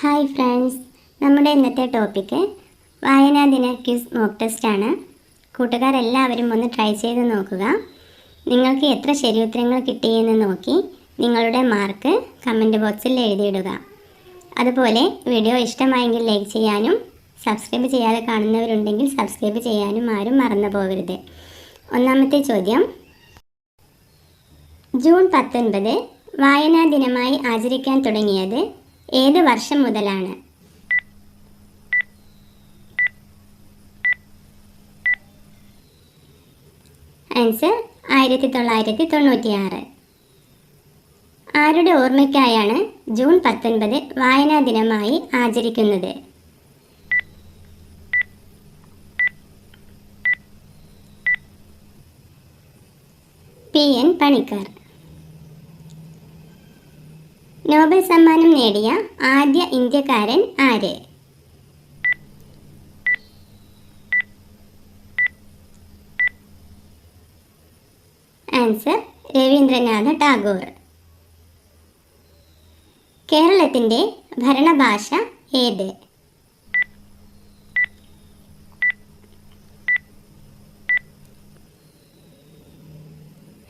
Hi friends. നമ്മുടെ ഇന്നത്തെ topic വായനാ ദിന ക്വിസ് മോക്ക് ടെസ്റ്റാണ് കൂട്ടുകാരെല്ലാവരും ഒന്ന് ട്രൈ ചെയ്ത് നോക്കുക. നിങ്ങൾക്ക് എത്ര ശരിയുത്തരങ്ങൾ കിട്ടിയെന്ന് നോക്കി നിങ്ങളുടെ മാർക്ക് കമന്റ് ബോക്സിൽ എഴുതിയിടുക. അതുപോലെ വീഡിയോ ഇഷ്ടമായെങ്കിൽ ലൈക്ക് ചെയ്യാനും സബ്സ്ക്രൈബ് ചെയ്യാതെ കാണുന്നവരുണ്ടെങ്കിൽ സബ്സ്ക്രൈബ് ചെയ്യാനും ആരും മറന്നു പോകരുത്. ഒന്നാമത്തെ ചോദ്യം. ജൂൺ പത്തൊൻപത് വായനാ ദിനമായി ആചരിക്കാൻ തുടങ്ങിയത് ഏത് വർഷം മുതലാണ്? ആൻസർ ആയിരത്തി തൊള്ളായിരത്തി തൊണ്ണൂറ്റിയാറ് ആരുടെ ഓർമ്മയ്ക്കായാണ് ജൂൺ പത്തൊൻപത് വായനാ ദിനമായി ആചരിക്കുന്നത്? P N Panicker. നോബൽ സമ്മാനം നേടിയ ആദ്യ ഇന്ത്യക്കാരൻ ആര്? ആൻസർ രവീന്ദ്രനാഥ ടാഗോർ. കേരളത്തിന്റെ ഭരണഭാഷ ഏത്?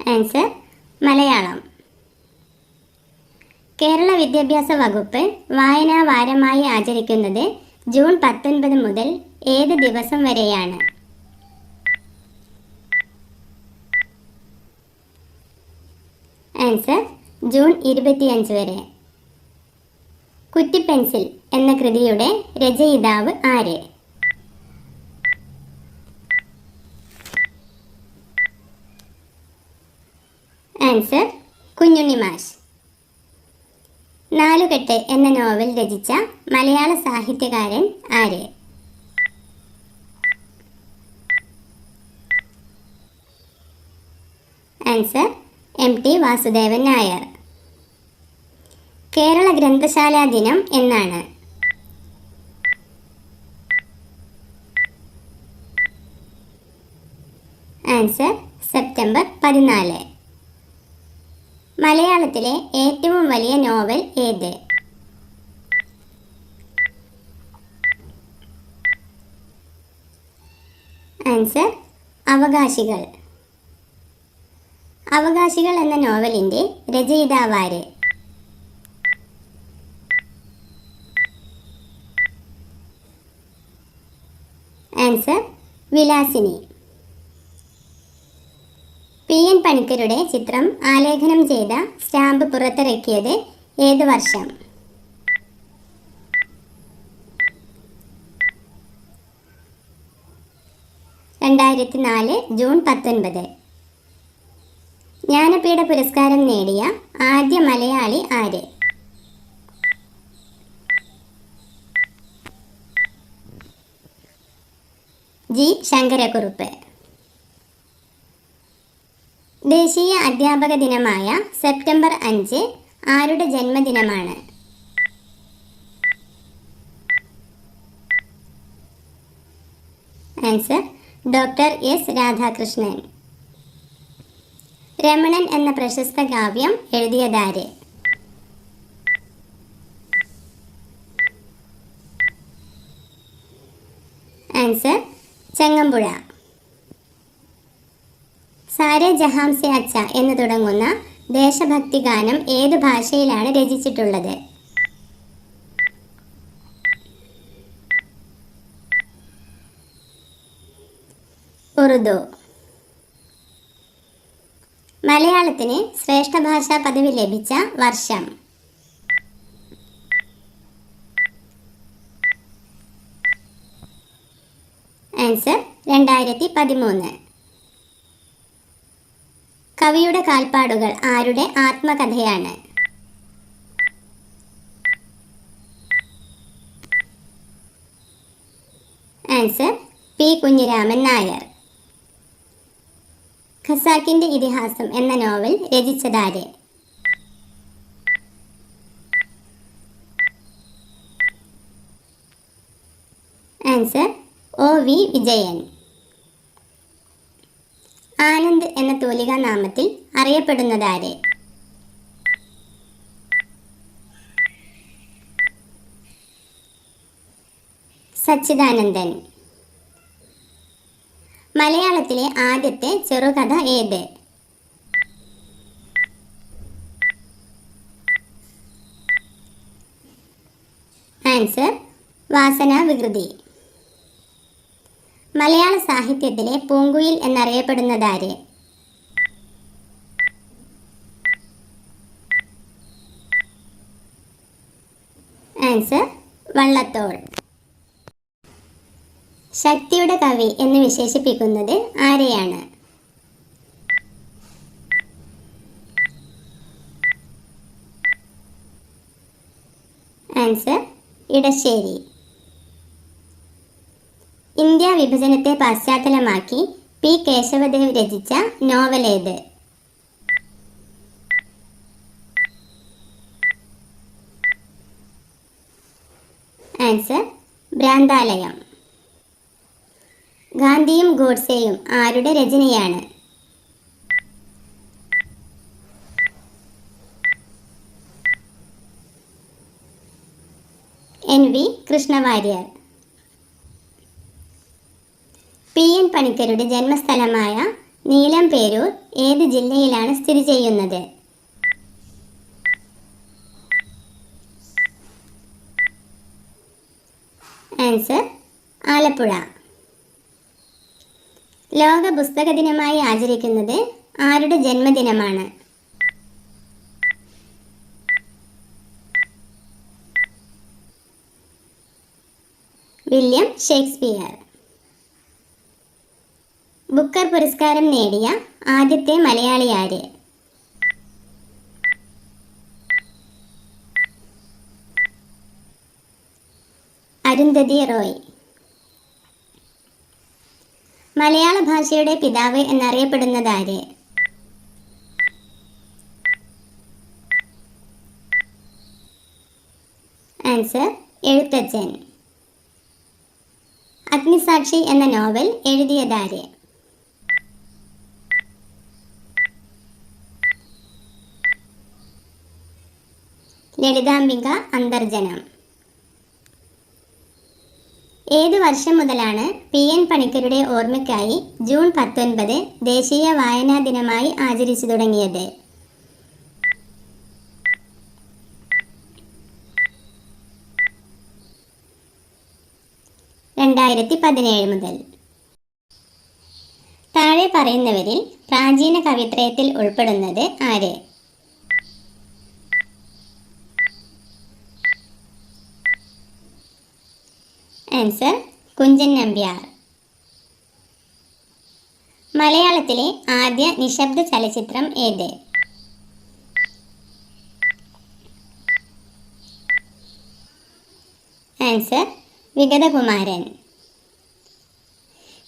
ആൻസർ മലയാളം. കേരള വിദ്യാഭ്യാസ വകുപ്പ് വായനാ വാരമായി ആചരിക്കുന്നത് ജൂൺ പത്തൊൻപത് മുതൽ ഏത് ദിവസം വരെയാണ്? ആൻസർ ജൂൺ ഇരുപത്തിയഞ്ച് വരെ. കുറ്റിപ്പെൻസിൽ എന്ന കൃതിയുടെ രചയിതാവ് ആര്? ആൻസർ കുഞ്ഞുണ്ണി മാഷ്. നാലുകെട്ട് എന്ന നോവൽ രചിച്ച മലയാള സാഹിത്യകാരൻ ആര്? Answer M T Vasudevan Nair. Kerala ഗ്രന്ഥശാലാ ദിനം എന്നാണ്. ആൻസർ സെപ്റ്റംബർ പതിനാല്. മലയാളത്തിലെ ഏറ്റവും വലിയ നോവൽ ഏത്? ആൻസർ അവകാശികൾ. അവകാശികൾ എന്ന നോവലിന്റെ രചയിതാവാര്? ആൻസർ വിലാസിനി. പി എൻ പണിക്കരുടെ ചിത്രം ആലേഖനം ചെയ്ത സ്റ്റാമ്പ് പുറത്തിറക്കിയത് ഏത് വർഷം? രണ്ടായിരത്തി നാല് ജൂൺ പത്തൊൻപത്. ജ്ഞാനപീഠ പുരസ്കാരം നേടിയ ആദ്യ മലയാളി ആര്? ജി. ശങ്കരക്കുറുപ്പ്. ദേശീയ അധ്യാപക ദിനമായ സെപ്റ്റംബർ അഞ്ച് ആരുടെ ജന്മദിനമാണ്? Answer doctor S Radhakrishnan. Ramanan എന്ന പ്രശസ്ത കാവ്യം എഴുതിയതാര്? ആൻസർ ചെങ്ങമ്പുഴ. സാരെ ജഹാം സെ അച്ച എന്ന് തുടങ്ങുന്ന ദേശഭക്തി ഗാനം ഏത് ഭാഷയിലാണ് രചിച്ചിട്ടുള്ളത്? ഉറുദു. മലയാളത്തിന് ശ്രേഷ്ഠ ഭാഷാ പദവി ലഭിച്ച വർഷം. ആൻസർ രണ്ടായിരത്തി പതിമൂന്ന്. കവിയുടെ കാൽപ്പാടുകൾ ആരുടെ ആത്മകഥയാണ്? Answer P Kunhiraman Nair. ഖസാക്കിന്റെ ഇതിഹാസം എന്ന novel രചിച്ചതാര്? Answer O V Vijayan. Anand എന്ന തൂലികാ നാമത്തിൽ അറിയപ്പെടുന്നതാര്? സച്ചിദാനന്ദൻ. മലയാളത്തിലെ ആദ്യത്തെ ചെറുകഥ ഏത്? ആൻസർ വാസന വികൃതി. മലയാള സാഹിത്യത്തിലെ പൂങ്കുയിൽ എന്നറിയപ്പെടുന്നതാര്? ആൻസർ വള്ളത്തോൾ. ശക്തിയുടെ കവി എന്ന് വിശേഷിപ്പിക്കുന്നത് ആരെയാണ്? ആൻസർ ഇടശ്ശേരി. ഇന്ത്യ വിഭജനത്തെ പശ്ചാത്തലമാക്കി പി കേശവദേവ് രചിച്ച നോവലേത് ആൻസർ ഭ്രാന്താലയം. ഗാന്ധിയും ഗോഡ്സെയും ആരുടെ രചനയാണ്? N V Krishnavariyar. P N പണിക്കരുടെ ജന്മസ്ഥലമായ നീലംപേരൂർ ഏത് ജില്ലയിലാണ് സ്ഥിതി ചെയ്യുന്നത്? ആൻസർ ആലപ്പുഴ. ലോക പുസ്തക ദിനമായി ആചരിക്കുന്നത് ആരുടെ ജന്മദിനമാണ്? William Shakespeare. ബുക്കർ പുരസ്കാരം നേടിയ ആദ്യത്തെ മലയാളി ആര്? അരുന്ധതി റോയ്. മലയാള ഭാഷയുടെ പിതാവ് എന്നറിയപ്പെടുന്നത് ആര്? ആൻസർ എഴുത്തച്ഛൻ. അഗ്നിസാക്ഷി എന്ന നോവൽ എഴുതിയതാര് ലളിതാംബിക അന്തർജനം. ഏത് വർഷം മുതലാണ് പി എൻ പണിക്കരുടെ ഓർമ്മയ്ക്കായി ജൂൺ പത്തൊൻപത് ദേശീയ വായനാ ദിനമായി ആചരിച്ചു തുടങ്ങിയത്? രണ്ടായിരത്തി പതിനേഴ് മുതൽ. താഴെ പറയുന്നവരിൽ പ്രാചീന കവിത്രയത്തിൽ ഉൾപ്പെടുന്നത് ആര്? ആൻസർ കുഞ്ചൻ നമ്പ്യാർ. മലയാളത്തിലെ ആദ്യ നിശബ്ദ ചലച്ചിത്രം ഏത്? ആൻസർ വിഗതകുമാരൻ.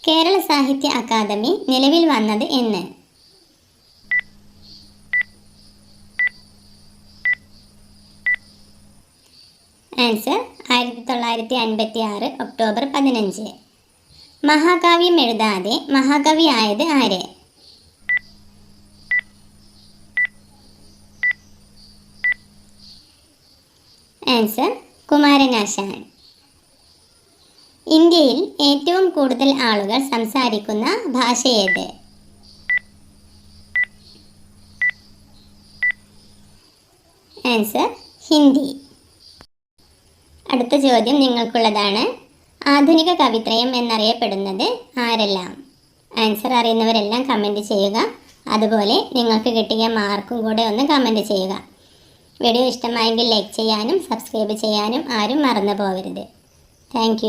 കേരള സാഹിത്യ അക്കാദമി നിലവിൽ വന്നത് എന്ന്? ആൻസർ ആയിരത്തി തൊള്ളായിരത്തി അൻപത്തി ആറ് ഒക്ടോബർ പതിനഞ്ച്. മഹാകാവ്യം എഴുതാതെ മഹാകവി ആയത് ആര്? ആൻസർ കുമാരനാശാൻ ഇന്ത്യയിൽ ഏറ്റവും കൂടുതൽ ആളുകൾ സംസാരിക്കുന്ന ഭാഷ ഏത്? ആൻസർ ഹിന്ദി. അടുത്ത ചോദ്യം നിങ്ങൾക്കുള്ളതാണ്. ആധുനിക കവിത്രയം എന്നറിയപ്പെടുന്നത് ആരെല്ലാം? ആൻസർ അറിയുന്നവരെല്ലാം കമന്റ് ചെയ്യുക. അതുപോലെ നിങ്ങൾക്ക് കിട്ടിയ മാർക്കും കൂടെ ഒന്ന് കമന്റ് ചെയ്യുക. വീഡിയോ ഇഷ്ടമായെങ്കിൽ ലൈക്ക് ചെയ്യാനും സബ്സ്ക്രൈബ് ചെയ്യാനും ആരും മറന്നു പോകരുത്. താങ്ക്